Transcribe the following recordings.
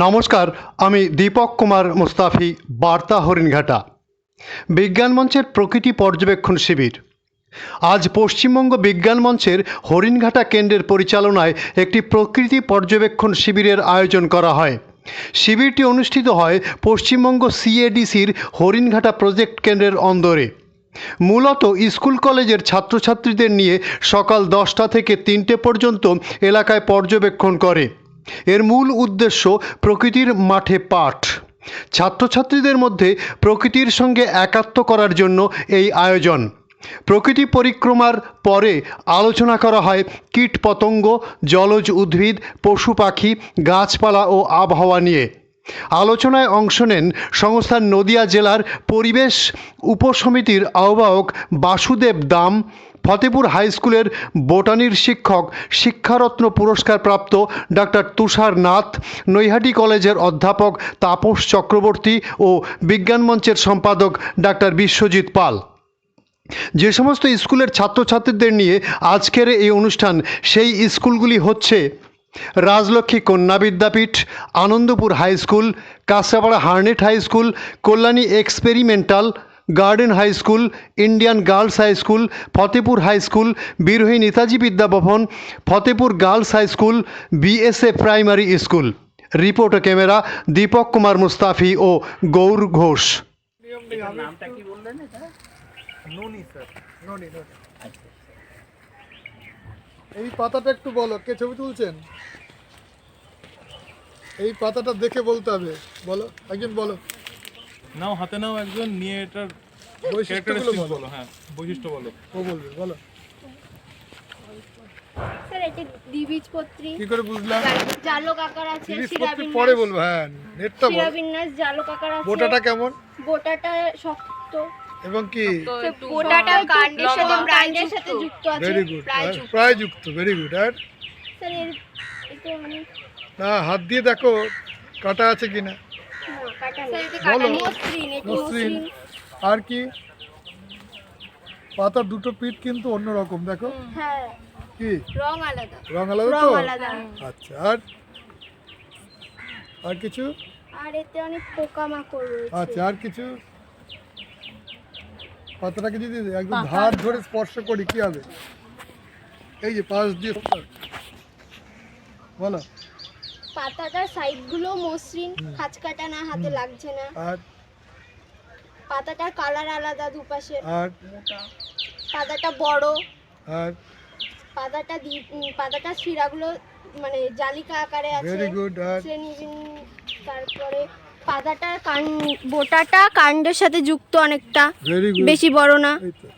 নমস্কার, আমি দীপক কুমার মুস্তাফি, বার্তা হরিণঘাটা। বিজ্ঞান মঞ্চের প্রকৃতি পর্যবেক্ষণ শিবির। আজ পশ্চিমবঙ্গ বিজ্ঞান মঞ্চের হরিণঘাটা কেন্দ্রের পরিচালনায় একটি প্রকৃতি পর্যবেক্ষণ শিবিরের আয়োজন করা হয়। শিবিরটি অনুষ্ঠিত হয় পশ্চিমবঙ্গ সিএডিসির হরিণঘাটা প্রজেক্ট কেন্দ্রের অন্দরে। মূলত স্কুল কলেজের ছাত্রছাত্রীদের নিয়ে সকাল দশটা থেকে তিনটে পর্যন্ত এলাকায় পর্যবেক্ষণ করে। এর মূল উদ্দেশ্য প্রকৃতির মাঠে পাঠ। ছাত্রছাত্রীদের মধ্যে প্রকৃতির সঙ্গে একাত্ম করার জন্য এই আয়োজন। প্রকৃতি পরিক্রমার পরে আলোচনা করা হয় কীট পতঙ্গ, জলজ উদ্ভিদ, পশু পাখি, গাছপালা ও আবহাওয়া নিয়ে। আলোচনায় অংশ নেন সংস্থার নদিয়া জেলার পরিবেশ উপসমিতির আহ্বায়ক বাসুদেব দাম ফতেপুর হাই স্কুলের বোটানির শিক্ষক, শিক্ষারত্ন পুরস্কারপ্রাপ্ত ডাক্তার তুষার নাথ নৈহাটি কলেজের অধ্যাপক তাপস চক্রবর্তী ও বিজ্ঞান মঞ্চের সম্পাদক ডাক্তার বিশ্বজিৎ পাল। যে সমস্ত স্কুলের ছাত্রছাত্রীদের নিয়ে আজকের এই অনুষ্ঠান, সেই স্কুলগুলি হচ্ছে Rajlakshmi Kanya Vidyapith, Anandapur high school Kanchrapara Harnett high school, Kalyani experimental garden high school Indian girls high school Fatepur high school Birohi Netaji Vidyabhavan Fatepur girls high school B S A primary school report camera Deepak Kumar Mustafi ও গৌর ঘোষ এই পাতাটা একটু বলো, কে ছবি তুলছেন? এই পাতাটা দেখে বলতে হবে, বলো, একজন বলো। নাও হাতে নাও একজন নিয়ে এটার বৈশিষ্ট্যগুলো বলো। হ্যাঁ বৈশিষ্ট্য বলো। ও বলবে বলো। এটা কি করে বুঝলাম? জালক আকার আছে জিনিসপত্র পরে বলব হ্যাঁ নেটটা বলো। শিরাবিন্যাস জালক আকার আছে। বোটাটা কেমন? বোটাটা শক্ত। এবং কি? বোটাটা কাণ্ডের সাথে কাণ্ডের সাথে যুক্ত আছে। ভেরি গুড প্রায় যুক্ত। ভেরি গুড আর স্যার এর এটা অনেক না হাত দিয়ে দেখো কাটা আছে কিনা। মসৃণ আর কি? পাতার দুটো পিঠ কিন্তু অন্যরকম দেখো। হ্যাঁ। কি? রং আলাদা। রং আলাদা তো? আচ্ছা আর? আর কিছু? আর এতে অনেক পোকামাকড় রয়েছে। আচ্ছা আর কিছু? পাতাটাকে যদি একদম ধার ধরে স্পর্শ করি কি হবে? এই যে পাশ দিয়ে বলো। পাতাটার সাইডগুলো মসৃণ খাঁচ কাটা না হাতে লাগছে না। আর? পাতাটার কালার আলাদা দুপাশে। আর? পাতাটা বড়। আর? পাতাটা দি- উম, পাতাটার শিরাগুলো মানে জালিকা আকারে আছে। ভেরি গুড আর? শ্রেণীবিন তারপরে পাতাটার কান বোটাটা কাণ্ডের সাথে যুক্ত অনেকটা। ভেরি গুড বেশি বড় না। এই তো।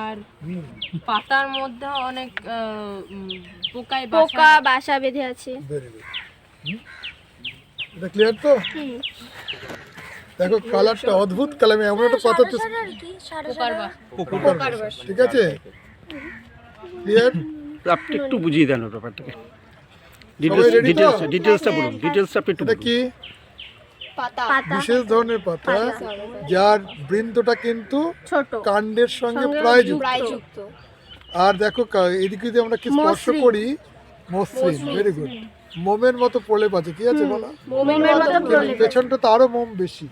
আর পাতার মধ্যে অনেক পোকায় পোকা বাসা বেঁধে আছে। এটা ক্লিয়ার তো? দেখো কালারটা অদ্ভুত কালার এমন একটা তো বাসা। পোকার বাসা, ঠিক আছে? ক্লিয়ার আপনি একটু বুঝিয়ে দেন ব্যাপারটাকে। তো? ডিটেলস ডিটেলসটা বলুন ডিটেলসটা আপনি একটু কি? বিশেষ ধরনের পাতা যার বৃন্তটা কিন্তু কাণ্ডের সঙ্গে প্রায় যুক্ত আর দেখো এদিকে যদি আমরা কি স্পর্শ করি মসৃণ ভেরি গুড মোমের মতো প্রলেপ আছে কি আছে বলো। পেছনটা তো আরও মোম বেশি।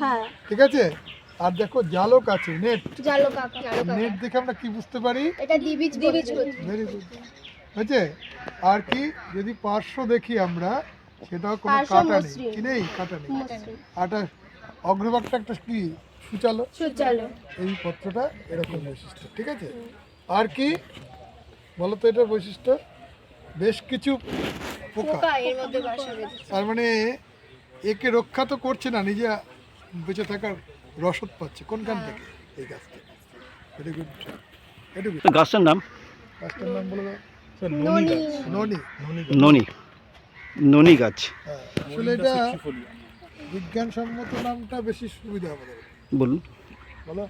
হ্যাঁ। ঠিক আছে? আর দেখো জালক আছে নেট। নেট দেখে আমরা কি বুঝতে পারি? ভেরি গুড হয়েছে? আর কি? যদি পার্শ্ব দেখি আমরা সেটাও কোনো কাটা নেই। কি নেই? কাটা নেই। আটা অগ্রভাগটা একটা কি? সুচালো। সুচালো। এই পত্রটা এরকম বৈশিষ্ট্য ঠিক আছে? আর কি? বলো তো এটার বৈশিষ্ট্য? বেশ কিছু পোকা। পোকা এর মধ্যে বাসা বেঁধেছে। তার মানে একে রক্ষা তো করছে না নিজে বেঁচে থাকার রসদ পাচ্ছে। কোনখান থেকে? এই গাছ থেকে। ভেরি গুড গাছটার নাম? গাছটার নাম বলে দাও ননি ননি। ননি। ননি গাছ। আসলে এটা বিজ্ঞানসম্মত নামটা বেশি সুবিধা আমাদের বলুন। বলো।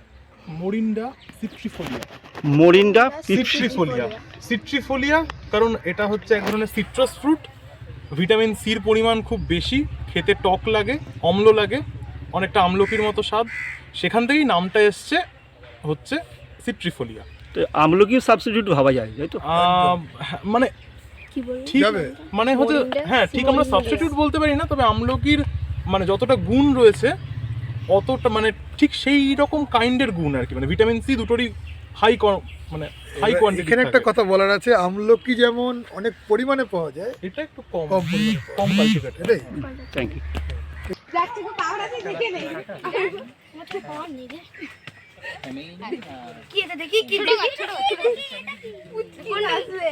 মোরিন্ডা সিট্রিফোলিয়া। মরিন্ডা সিট্রিফোলিয়া। সিট্রিফোলিয়া কারণ এটা হচ্ছে এক ধরনের সিট্রাস ফ্রুট ভিটামিন সির পরিমাণ খুব বেশি খেতে টক লাগে অম্ল লাগে অনেকটা আমলকির মতো স্বাদ। সেখান থেকেই নামটা এসছে হচ্ছে সিট্রিফোলিয়া। তো আমলকিও সাবস্টিটিউট ভাবা যায় তাই তো? মানে ঠিক? মানে হচ্ছে হ্যাঁ ঠিক আমরা সাবস্টিটিউট বলতে পারি না তবে আমলকির মানে যতটা গুণ রয়েছে অতটা মানে ঠিক সেই রকম কাইন্ডের গুণ আর কি মানে ভিটামিন সি দুটোরই হাই মানে হাই কোয়ান্টিটি এখানে একটা কথা বলার আছে আমলকি যেমন অনেক পরিমাণে পাওয়া যায় এটা একটু কম। কম পরিমাণে কম কালচিকেট এটাই। থ্যাংক ইউ কি এটা দেখি কি দেখি কোন আসবে?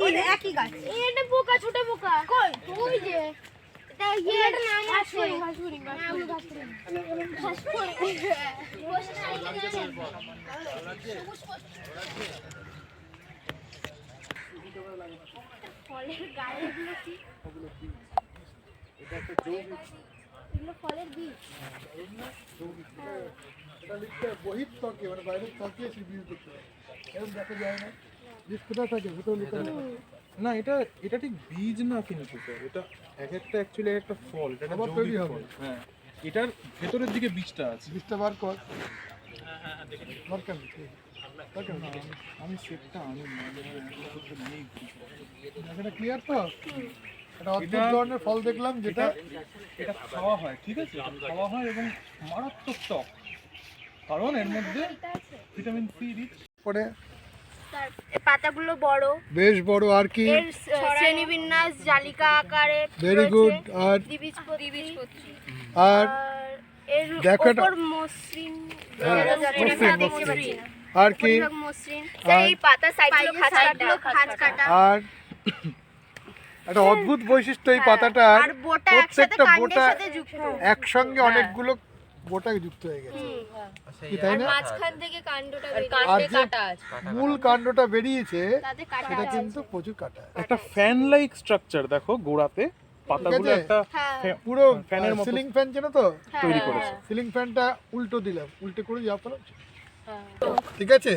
কি একই গাছ। এটা পোকা ছোট পোকা কই? ওই যে এটা ইয়ে ফলের এগুলো ফলের বীজ। এটা লিখতে বহির ত্বকে মানে বাইরের হয় এরকম দেখা যায় না? বীজ কোথায় থাকে? ভেতরে না এটা এটা ঠিক বীজ না কিন্তু স্যার এটা এক একটা অ্যাকচুয়ালি একটা ফল এটা আবার তৈরি হবে। হ্যাঁ এটার ভেতরের দিকে বীজটা আছে। বীজটা বার কর। দরকার নেই আমি সেটটা আনি এটা ক্লিয়ার তো? এটা অদ্ভুত ধরনের ফল দেখলাম যেটা এটা খাওয়া হয় ঠিক আছে? খাওয়া হয় এবং মারাত্মক টক কারণ এর মধ্যে ভিটামিন সি রিচ পরে পাতাগুলো বড়। বেশ বড় আর কি? শ্রেণীবিন্যাস জালিকা আকারে ভেরি গুড আর দ্বিবীজপত্রী। আর আর এর উপর মসৃণ হ্যাঁ, এটা মসৃণ, দেখতে মসৃণ। পাচ্ছি না। আর কি? উপরিভাগ মসৃণ। আর- এই পাতা সাইডগুলো খাঁজ কাটা। আর একটা অদ্ভুত বৈশিষ্ট্য এই পাতাটার। আর প্রত্যেকটা বোটা একসঙ্গে অনেকগুলো বোটা যুক্ত হয়ে গেছে। কি তাই না? মাঝখান থেকে কাণ্ডটা আর আর কাণ্ডে কাটা আছে। মূল কাণ্ডটা বেরিয়েছে সেটা কিন্তু প্রচুর কাটা। একটা ফ্যান লাইক স্ট্রাকচার দেখো গোড়াতে। পাতাগুলো একটা হ্যাঁ। পুরো ফ্যানের মতো সিলিং ফ্যান চেনো তো? তৈরি করেছে। সিলিং ফ্যানটা উল্টো দিলাম। উল্টে করে যা পারো হ্যাঁ। ঠিক আছে?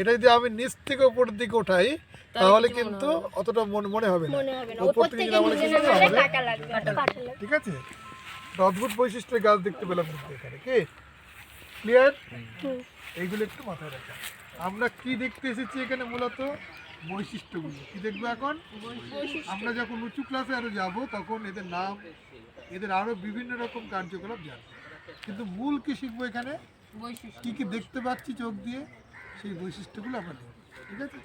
এটা যদি আমি নিচ থেকে উপরের দিকে উঠাই তাহলে কিন্তু অতটা মনে মনে হবে না। উপর উপর থেকে নামালে কিন্তু ঠিক আছে? অদ্ভুত বৈশিষ্ট্যের গাছ দেখতে পেলাম কিন্তু এখানে। কি? ক্লিয়ার এইগুলো একটু মাথায় রাখা আমরা কি দেখতে এসেছি এখানে মূলত? বৈশিষ্ট্যগুলো। কি দেখব এখন? আমরা যখন উঁচু ক্লাসে আরও যাব তখন এদের নাম এদের আরও বিভিন্ন রকম কার্যকলাপ জানব। কিন্তু মূল কি শিখব এখানে? কি কি দেখতে পাচ্ছি চোখ দিয়ে সেই বৈশিষ্ট্যগুলো আমরা দেখব। ঠিক আছে?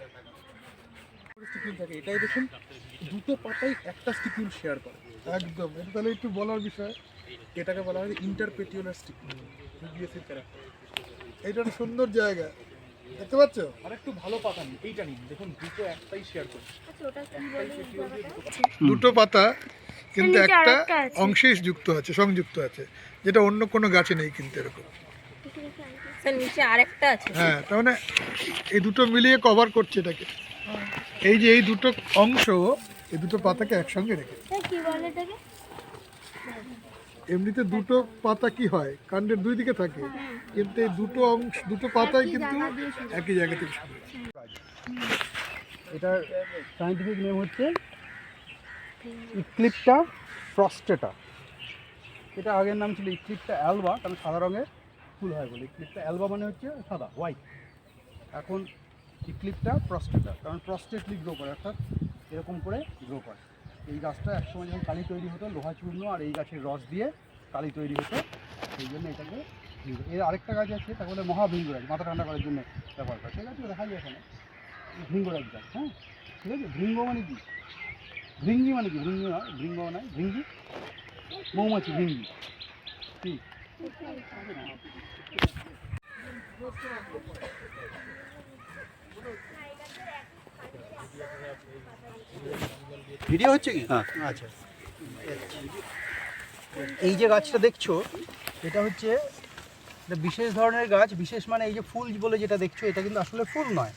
থাকে এটাই দেখুন দুটো পাতাই একটা স্টিকিউল শেয়ার করে। একদম। এটা তাহলে একটু বলার বিষয়। এটাকে বলা হয় ইন্টারপেটিউলার স্টিকিউল ইউবিএসির ক্যারেক্টার এইটা একটা সুন্দর জায়গা। দেখতে পাচ্ছ? আর একটু ভালো পাতা নিন এইটা নিন। দেখুন দুটো একটাই শেয়ার করে দুটো পাতা কিন্তু একটা অংশেই যুক্ত আছে সংযুক্ত আছে যেটা অন্য কোনো গাছে নেই কিন্তু এরকম। নিচে আরেকটা আছে। হ্যাঁ তার মানে এই দুটো মিলিয়ে কভার করছে এটাকে। এই যে এই দুটো অংশ এই দুটো পাতাকে একসঙ্গে রেখেছে কি বলে এটাকে? এমনিতে দুটো পাতা কি হয়? কাণ্ডের দুই দিকে থাকে। কিন্তু এই দুটো অংশ দুটো পাতাই কিন্তু একই জায়গা থেকে শুরু এটার সাইন্টিফিক নেম হচ্ছে ইক্লিপটা ফ্রস্টেটা এটা আগের নাম ছিল ইক্লিপটা অ্যালবা কারণ সাদা রঙের ফুল হয় বলে। ইক্লিপটা অ্যালবা মানে হচ্ছে সাদা হোয়াইট এখন ইক্লিপটা প্রস্টেটা কারণ প্রস্টেটলি গ্রো করে অর্থাৎ এরকম করে গ্রো করে। এই গাছটা একসময় যখন কালি তৈরি হতো, লোহা চূর্ণ আর এই গাছের রস দিয়ে কালি তৈরি হতো, সেই জন্য এটাকে এর আরেকটা গাছ আছে, তাকে বলে মহাভিঙ্গরাজ মাথা ঠান্ডা করার জন্য ব্যবহার করে সেই গাছগুলো দেখা যায় এখানে। ভৃঙ্গরাজ গাছ হ্যাঁ? ঠিক আছে? ভৃঙ্গ মানে কি? ভৃঙ্গি মানে কি? ভৃঙ্গি নয়, ভৃঙ্গ নয় ভৃঙ্গি? মৌমাছি, ভৃঙ্গি। কি? ভিডিও হচ্ছে কি? হ্যাঁ। আচ্ছা। এই যে গাছটা দেখছ এটা হচ্ছে একটা বিশেষ ধরনের গাছ বিশেষ মানে এই যে ফুল বলে যেটা দেখছ এটা কিন্তু আসলে ফুল নয়।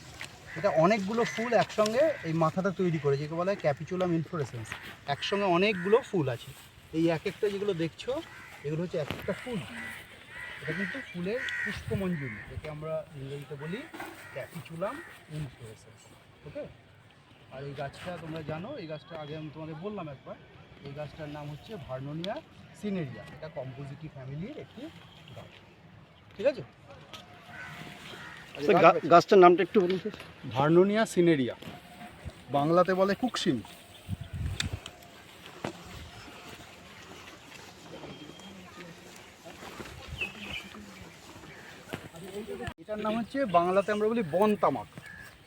এটা অনেকগুলো ফুল একসঙ্গে এই মাথাটা তৈরি করে যেকে বলা হয় ক্যাপিচুলাম ইনফ্লোরেসেন্স একসঙ্গে অনেকগুলো ফুল আছে। এই এক একটা যেগুলো দেখছ এগুলো হচ্ছে এক একটা ফুল। এটা কিন্তু ফুলের পুষ্পমঞ্জুরি একে আমরা ইংরেজিতে বলি ক্যাপিচুলাম ইনফ্লোরেসেন্স ওকে? আর এই গাছটা তোমরা জানো এই গাছটা আগে আমি তোমাদের বললাম একবার এই গাছটার নাম হচ্ছে ভার্নোনিয়া সিনেরিয়া। এটা কম্পোজিটি ফ্যামিলির একটি গাছ। ঠিক আছে? আচ্ছা, গাছটার নামটা একটু বলুন ভার্নোনিয়া সিনেরিয়া। বাংলাতে বলে কুকসিম। এটার নাম হচ্ছে বাংলাতে আমরা বলি বন তামাক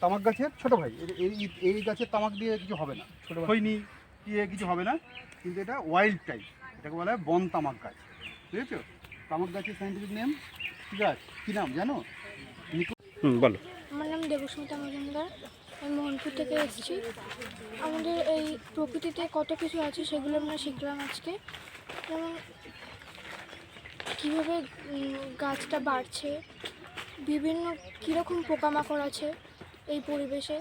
তামাক গাছের ছোট ভাই। এই এই গাছের তামাক দিয়ে কিছু হবে না। ছোট খৈনি দিয়ে কিছু হবে না কিন্তু এটা ওয়াইল্ড টাইপ এটাকে বলা হয় বন তামাক গাছ। বুঝেছ? তামাক গাছের সাইন্টিফিক নেম কি গাছ? কী নাম জানো? হুম বলো। আমার নাম দেবস্মিতা মজুমদার। আমি মোহনপুর থেকে এসেছি। আমাদের এই প্রকৃতিতে কত কিছু আছে সেগুলো আমরা শিখলাম আজকে। যেমন কীভাবে গাছটা বাড়ছে বিভিন্ন কীরকম পোকামাকড় আছে এই পরিবেশে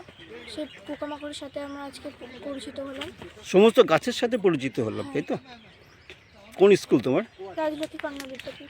সেই পোকামাকড়ের সাথে আমরা আজকে পরিচিত হলাম। সমস্ত গাছের সাথে পরিচিত হলাম তাই তো? কোন স্কুল তোমার? রাজলক্ষ্মী কন্যা বিদ্যাপীঠ।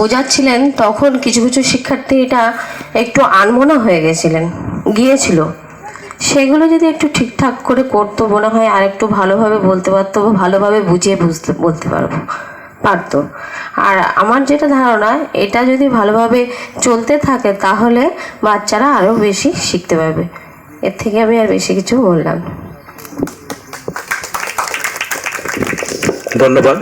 বোঝাচ্ছিলেন, তখন কিছু কিছু শিক্ষার্থী এটা একটু আনমনা হয়ে গেছিলেন, গিয়েছিল। সেগুলো যদি একটু ঠিকঠাক করে করতো, মনে হয় আর একটু ভালোভাবে বলতে পারতো, ভালোভাবে বুঝিয়ে বুঝতে, বলতে পারব, পারতো। আর আমার যেটা ধারণা, এটা যদি ভালোভাবে চলতে থাকে, তাহলে বাচ্চারা আরও বেশি শিখতে পারবে। এর থেকে আমি আর বেশি কিছু বললাম ধন্যবাদ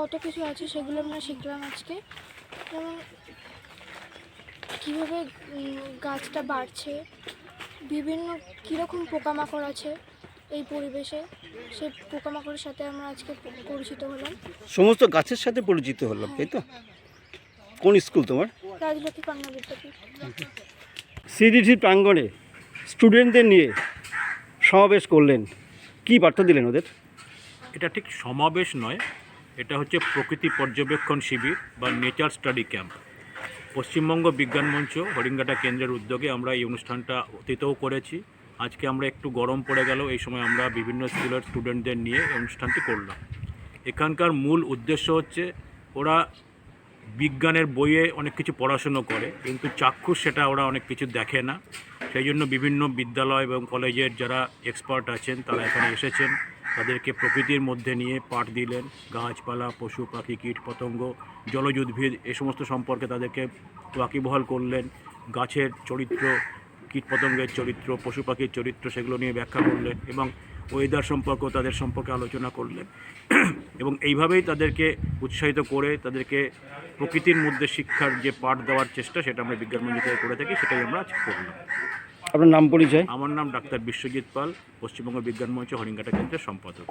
কত কিছু আছে সেগুলো আমরা শিখলাম আজকে। যেমন কীভাবে গাছটা বাড়ছে বিভিন্ন কীরকম পোকামাকড় আছে এই পরিবেশে সেই পোকামাকড়ের সাথে আমরা আজকে পরিচিত হলাম। সমস্ত গাছের সাথে পরিচিত হলাম তাই তো? কোন স্কুল তোমার? রাজলক্ষ্মী কন্যা বিদ্যাপীঠ সিডিসি প্রাঙ্গণে স্টুডেন্টদের নিয়ে সমাবেশ করলেন। কি বার্তা দিলেন ওদের? এটা ঠিক সমাবেশ নয় এটা হচ্ছে প্রকৃতি পর্যবেক্ষণ শিবির বা নেচার স্টাডি ক্যাম্প। পশ্চিমবঙ্গ বিজ্ঞান মঞ্চ হরিঙ্গাটা কেন্দ্রের উদ্যোগে আমরা এই অনুষ্ঠানটা অতীতেও করেছি। আজকে আমরা একটু গরম পড়ে গেল, এই সময় আমরা বিভিন্ন স্কুলের স্টুডেন্টদের নিয়ে এই অনুষ্ঠানটি করলাম। এখানকার মূল উদ্দেশ্য হচ্ছে, ওরা বিজ্ঞানের বইয়ে অনেক কিছু পড়াশুনো করে, কিন্তু চাক্ষুষ সেটা ওরা অনেক কিছু দেখে না। সেই জন্য বিভিন্ন বিদ্যালয় এবং কলেজের যারা এক্সপার্ট আছেন, তারা এখানে এসেছেন। তাদেরকে প্রকৃতির মধ্যে নিয়ে পাঠ দিলেন। গাছপালা, পশু, পাখি, কীট পতঙ্গ, জলজ উদ্ভিদ, এ সমস্ত সম্পর্কে তাদেরকে ওয়াকিবহাল করলেন। গাছের চরিত্র কীটপতঙ্গের চরিত্র, পশু পাখির চরিত্র সেগুলো নিয়ে ব্যাখ্যা করলেন এবং ওয়েদার সম্পর্ক তাদের সম্পর্কে আলোচনা করলেন। এবং এইভাবেই তাদেরকে উৎসাহিত করে তাদেরকে প্রকৃতির মধ্যে শিক্ষার যে পাঠ দেওয়ার চেষ্টা সেটা আমরা বিজ্ঞান থেকে করে থাকি, সেটাই আমরা আজ করলাম। আপনার নাম পরিচয়? আমার নাম ডাক্তার বিশ্বজিৎ পাল পশ্চিমবঙ্গ বিজ্ঞান মঞ্চ হরিঙ্গাটা কেন্দ্রের সম্পাদক।